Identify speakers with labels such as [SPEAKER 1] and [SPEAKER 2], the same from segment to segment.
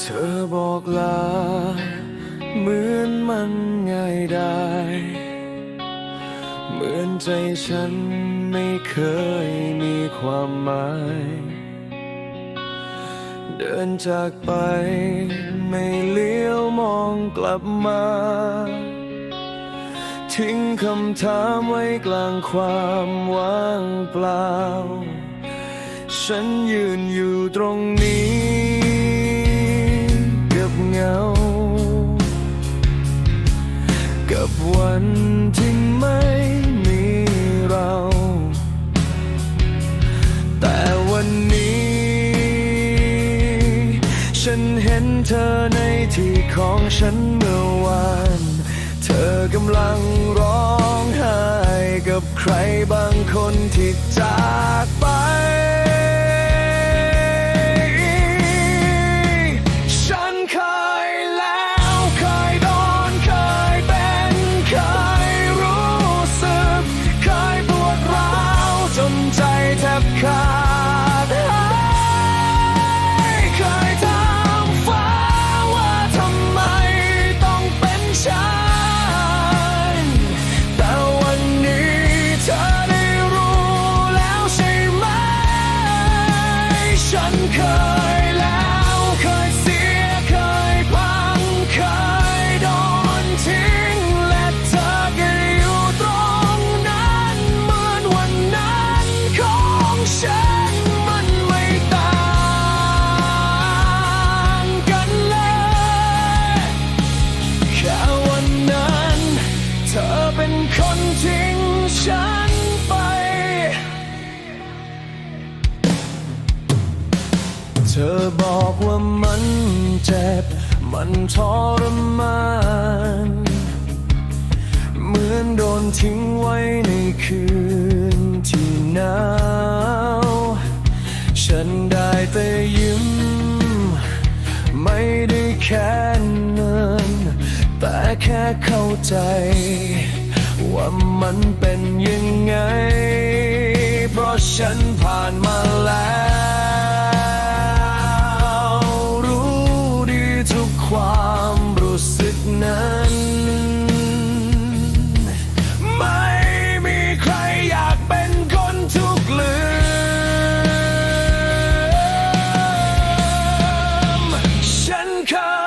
[SPEAKER 1] เธอบอกลา เหมือนมันง่ายได้ เหมือนใจฉันไม่เคยมีความหมาย เดินจากไปไม่เลี้ยวมองกลับมา ทิ้งคำถามไว้กลางความว่างเปล่า ฉันยืนอยู่ตรงนี้ งา กับวันที่ไม่มีเรา แต่วันนี้ ฉันเห็นเธอในที่ของฉันเมื่อวาน เธอกำลังร้องไห้กับใครบางคนที่จากไป ฉั อบอกว่ามันเจ็บ มันทรมาน เหมือนโดนทิ้งไว้ในคืนที่หนาว ฉันได้แต่ยิ้ม ไม่ได้แค่เนินแต่แค่เข้าใจ ว่ามันเป็นยังไง เพราะฉันผ่านมาแล้ว นั้น ไม่มีใครอยากเป็นคนทุกข์ลืมฉันเคย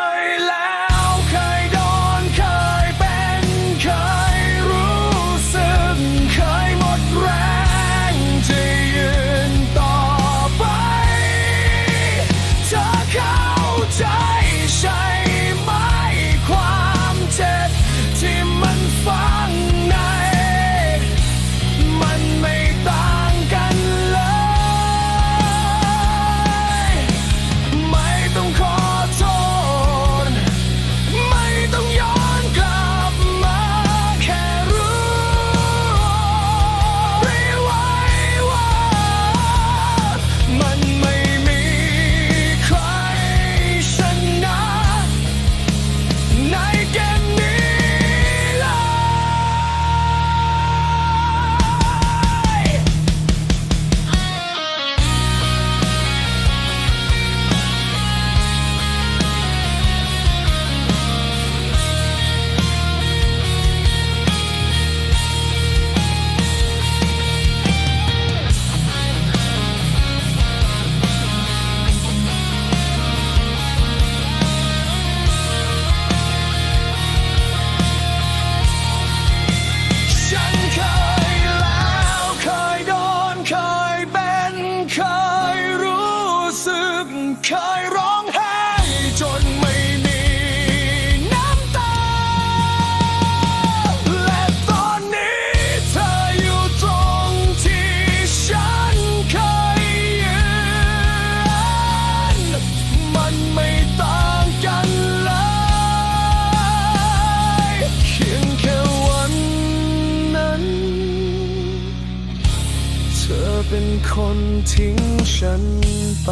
[SPEAKER 1] เป็นคนทิ้งฉันไป